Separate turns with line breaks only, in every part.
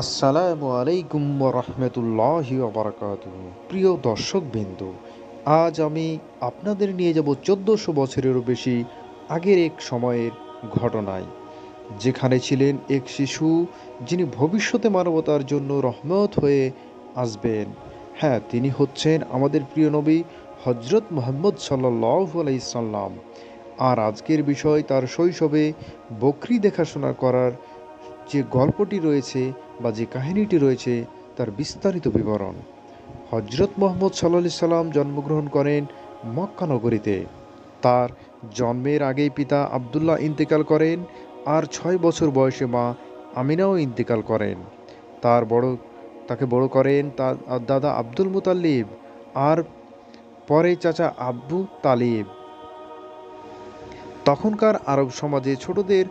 আসসালামু আলাইকুম রহমতুল্লাহি বারাকাত প্রিয় দর্শক বিন্দু আজ আমি আপনাদের নিয়ে যাব চোদ্দোশো বছরেরও বেশি আগের এক সময়ের ঘটনায়, যেখানে ছিলেন এক শিশু যিনি ভবিষ্যতে মানবতার জন্য রহমত হয়ে আসবেন। হ্যাঁ তিনি হচ্ছেন আমাদের প্রিয় নবী হজরত মোহাম্মদ সাল্লাহ আলাইসাল্লাম আর আজকের বিষয় তার শৈশবে বকরি দেখাশোনা করার যে গল্পটি রয়েছে বা যে কাহিনীটি রয়েছে তার বিস্তারিত বিবরণ। হজরত মোহাম্মদ সাল্লা সাল্লাম জন্মগ্রহণ করেন মক্কা নগরীতে। তার জন্মের আগেই পিতা আবদুল্লাহ ইন্তেকাল করেন আর ছয় বছর বয়সে মা আমিনাও ইন্তেকাল করেন। তার বড়, তাকে বড় করেন তার দাদা আব্দুল মুতাল্লিব আর পরে চাচা আব্বু তালিব। তখনকার আরব সমাজে ছোটদের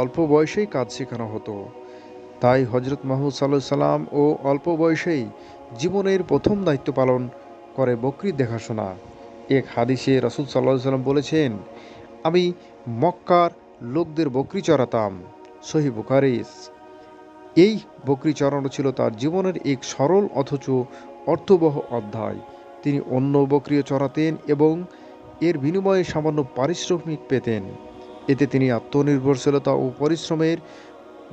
অল্প বয়সেই কাজ শেখানো হতো। তাই হজরত মাহমুদ সাল্লাহ সাল্লাম ও অল্প বয়সেই জীবনের প্রথম দায়িত্ব পালন করে বকরির দেখাশোনা। এক হাদিসে রসুল সাল্লাহ সাল্লাম বলেছেন, আমি মক্কার লোকদের বকরি চড়াতাম। সহি বুখারিস এই বকরি চড়ানো ছিল তার জীবনের এক সরল অথচ অর্থবহ অধ্যায়। তিনি অন্য বকরিও চড়াতেন এবং এর বিনিময়ে সামান্য পারিশ্রমিক পেতেন। এতে তিনি আত্মনির্ভরশীলতা ও পরিশ্রমের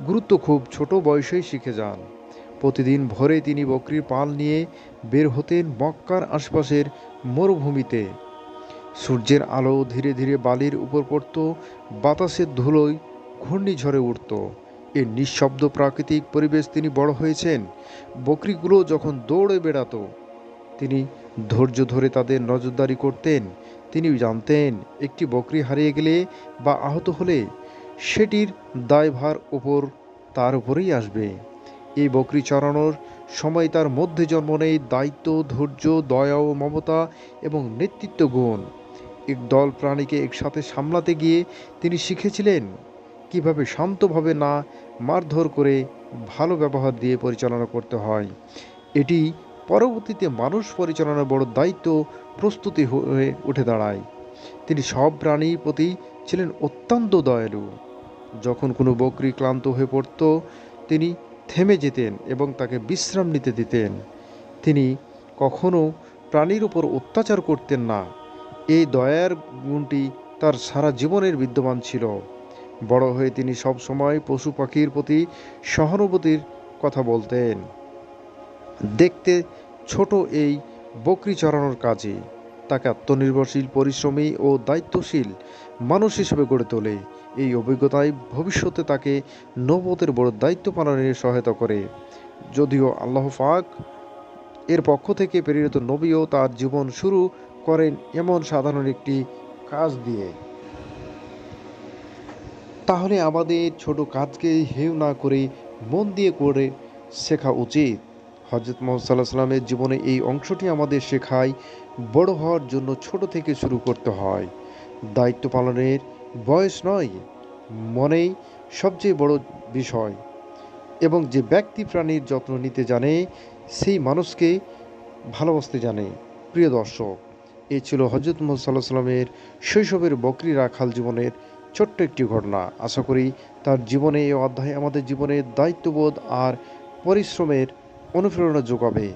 গুরুত্ব খুব ছোট বয়সেই শিখে যান। প্রতিদিন ভোরে তিনি বকরির পাল নিয়ে বের হতেন মক্কার আশপাশের মরুভূমিতে। সূর্যের আলো ধীরে ধীরে বালির উপর পড়ত, বাতাসের ধুলোয় ঘূর্ণিঝড়ে উঠত এর নিঃশব্দ প্রাকৃতিক পরিবেশ তিনি বড় হয়েছেন। বকরিগুলো যখন দৌড়ে বেড়াতো তিনি ধৈর্য ধরে তাদের নজরদারি করতেন। তিনি জানতেন, একটি বকরি হারিয়ে গেলে বা আহত হলে সেটির দায়ভার ওপর তার উপরেই আসবে। এই বকরি চড়ানোর সময় তার মধ্যে জন্ম নেই দায়িত্ব, ধৈর্য, দয়া ও মমতা এবং নেতৃত্ব গুণ। এক দল প্রাণীকে একসাথে সামলাতে গিয়ে তিনি শিখেছিলেন কীভাবে শান্তভাবে না মারধর করে ভালো ব্যবহার দিয়ে পরিচালনা করতে হয়। এটি পরবর্তীতে মানুষ পরিচালনার বড় দায়িত্ব প্রস্তুতি হয়ে উঠে দাঁড়ায়। তিনি সব প্রাণীর প্রতি ছিলেন অত্যন্ত দয়ালু। যখন কোনো বকরি ক্লান্ত হয়ে পড়ত, তিনি থেমে যেতেন এবং তাকে বিশ্রাম নিতে দিতেন। তিনি কখনো প্রাণীর উপর অত্যাচার করতেন না। এই দয়ার গুণটি তার সারা জীবনের বিদ্যমান ছিল। বড় হয়ে তিনি সব সময় পশু পাখির প্রতি সহানুভূতির কথা বলতেন। দেখতে ছোট এই বকরি চড়ানোর কাজে। তাকে আত্মনির্ভরশীল, পরিশ্রমী ও দায়িত্বশীল মানুষ হিসেবে গড়ে তোলে। এই অভিজ্ঞতায় ভবিষ্যতে তাকে নবতের বড় দায়িত্ব পালনের সহায়তা করে। যদিও আল্লাহ ফাক এর পক্ষ থেকে প্রেরিত নবীও তার জীবন শুরু করেন এমন সাধারণ একটি কাজ দিয়ে। তাহলে আমাদের ছোট কাজকে হেউ না করে মন দিয়ে করে শেখা উচিত। হজরত মোহাম্মদ সাল্লাহ সাল্লামের জীবনে এই অংশটি আমাদের শেখায়, বড় হওয়ার জন্য ছোট থেকে শুরু করতে হয়। দায়িত্ব পালনের বয়স নয়, মনেই সবচেয়ে বড় বিষয়। এবং যে ব্যক্তি প্রাণীর যত্ন নিতে জানে, সেই মানুষকে ভালোবাসতে জানে। প্রিয় দর্শক, এ ছিল হজরত মোহাম্মদ সাল্লাহ সাল্লামের শৈশবের বকরি রাখাল জীবনের ছোট্ট একটি ঘটনা। আশা করি তার জীবনে এই অধ্যায় আমাদের জীবনের দায়িত্ববোধ আর পরিশ্রমের অনুপ্রেরণা যোগাবে।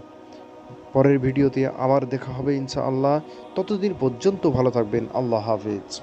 পরের ভিডিওতে আবার দেখা হবে ইনশাআল্লাহ। ততদিন পর্যন্ত ভালো থাকবেন। আল্লাহ হাফেজ।